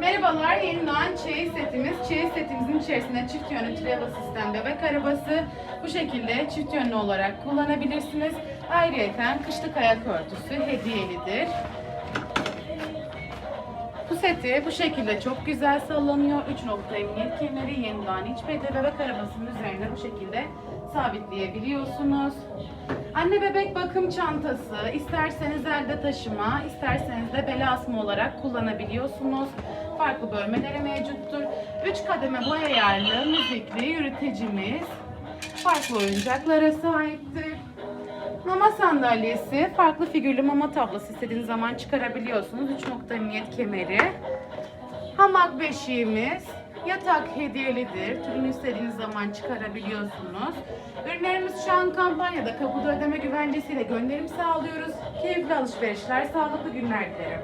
Merhabalar, yeni doğan çeyiz setimiz. Çeyiz setimizin içerisinde çift yönlü travel sistem bebek arabası. Bu şekilde çift yönlü olarak kullanabilirsiniz. Ayrıca kışlık ayak örtüsü hediyelidir. Bu seti bu şekilde çok güzel sallanıyor. 3 nokta emniyet kemeri, yeni doğan iç bede bebek arabasının üzerine bu şekilde sabitleyebiliyorsunuz. Anne bebek bakım çantası, isterseniz elde taşıma, isterseniz de bel asma olarak kullanabiliyorsunuz. Farklı bölmeleri mevcuttur. 3 kademe boy ayarlı, müzikli yürütecimiz farklı oyuncaklara sahiptir. Mama sandalyesi, farklı figürlü mama tablası istediğiniz zaman çıkarabiliyorsunuz. 3 nokta emniyet kemeri. Hamak beşiğimiz, yatak hediyelidir. Türünü istediğiniz zaman çıkarabiliyorsunuz. Ürünlerimiz şu an kampanyada kapıda ödeme güvencesiyle gönderim sağlıyoruz. Keyifli alışverişler, sağlıklı günler dilerim.